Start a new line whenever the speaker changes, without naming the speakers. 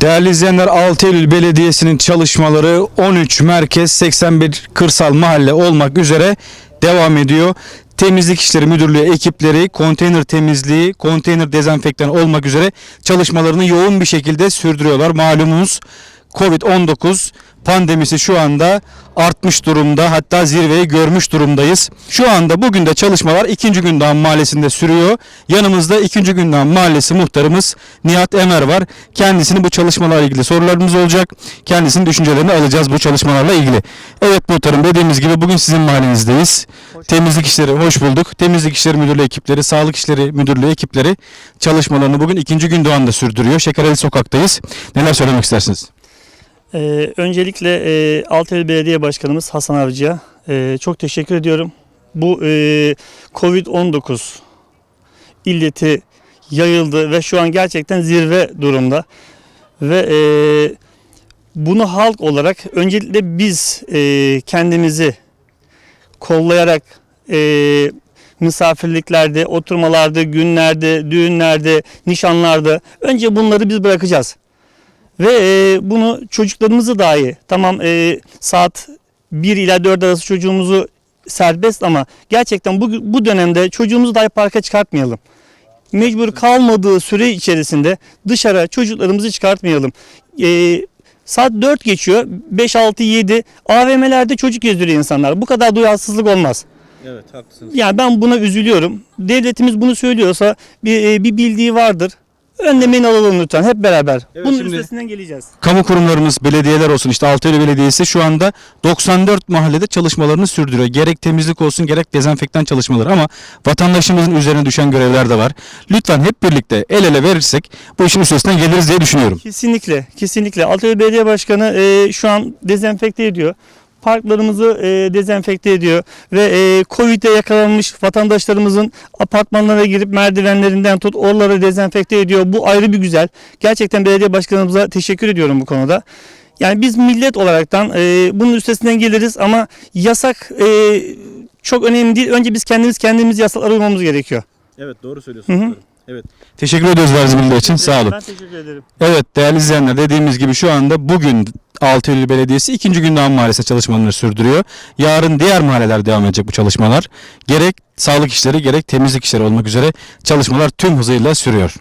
Değerli izleyenler 6 Eylül Belediyesi'nin çalışmaları 13 merkez 81 kırsal mahalle olmak üzere devam ediyor. Temizlik İşleri Müdürlüğü ekipleri konteyner temizliği, konteyner dezenfektan olmak üzere çalışmalarını yoğun bir şekilde sürdürüyorlar. Malumunuz Covid-19 pandemisi şu anda artmış durumda hatta zirveyi görmüş durumdayız. Şu anda bugün de çalışmalar 2. Gündam Mahallesi'nde sürüyor. Yanımızda 2. Gündam Mahallesi muhtarımız Nihat Emer var. Kendisini bu çalışmalarla ilgili sorularımız olacak. Kendisinin düşüncelerini alacağız bu çalışmalarla ilgili. Evet muhtarım dediğimiz gibi bugün sizin mahallenizdeyiz. Temizlik işleri hoş bulduk. Temizlik işleri müdürlüğü ekipleri, sağlık işleri müdürlüğü ekipleri çalışmalarını bugün 2. Gündoğan'da sürdürüyor. Şekereli sokaktayız. Neler söylemek istersiniz?
Ee, öncelikle e, Altaylı Belediye Başkanımız Hasan Avcı'ya e, çok teşekkür ediyorum. Bu e, Covid-19 illeti yayıldı ve şu an gerçekten zirve durumda. Ve e, bunu halk olarak öncelikle biz e, kendimizi kollayarak e, misafirliklerde, oturmalarda, günlerde, düğünlerde, nişanlarda önce bunları biz bırakacağız. Ve e, bunu çocuklarımızı dahi tamam e, saat 1 ila 4 arası çocuğumuzu serbest ama gerçekten bu, bu dönemde çocuğumuzu dahi parka çıkartmayalım. Mecbur kalmadığı süre içerisinde dışarı çocuklarımızı çıkartmayalım. E, saat 4 geçiyor 5 6 7 AVM'lerde çocuk gezdiriyor insanlar. Bu kadar duyarsızlık olmaz.
Evet haklısınız.
Yani ben buna üzülüyorum. Devletimiz bunu söylüyorsa bir, e, bir bildiği vardır. Önlemini alalım lütfen hep beraber.
Evet,
Bunun
şimdi-
üstesinden geleceğiz.
Kamu kurumlarımız, belediyeler olsun işte Altaylı Belediyesi şu anda 94 mahallede çalışmalarını sürdürüyor. Gerek temizlik olsun gerek dezenfektan çalışmaları ama vatandaşımızın üzerine düşen görevler de var. Lütfen hep birlikte el ele verirsek bu işin üstesinden geliriz diye düşünüyorum.
Kesinlikle, kesinlikle. Altaylı Belediye Başkanı e, şu an dezenfekte ediyor. Parklarımızı e, dezenfekte ediyor ve e, Covid'e yakalanmış vatandaşlarımızın apartmanlara girip merdivenlerinden tut oraları dezenfekte ediyor. Bu ayrı bir güzel. Gerçekten belediye başkanımıza teşekkür ediyorum bu konuda. Yani biz millet olaraktan e, bunun üstesinden geliriz ama yasak e, çok önemli değil. Önce biz kendimiz kendimiz yasalara uymamız gerekiyor.
Evet doğru söylüyorsunuz.
Hı hı.
Evet.
Teşekkür ediyoruz verdiğiniz için. Sağ olun.
Ben teşekkür ederim.
Evet değerli izleyenler dediğimiz gibi şu anda bugün Altaylı Belediyesi 2. gündem mahallesi çalışmalarını sürdürüyor. Yarın diğer mahalleler devam edecek bu çalışmalar. Gerek sağlık işleri gerek temizlik işleri olmak üzere çalışmalar tüm hızıyla sürüyor.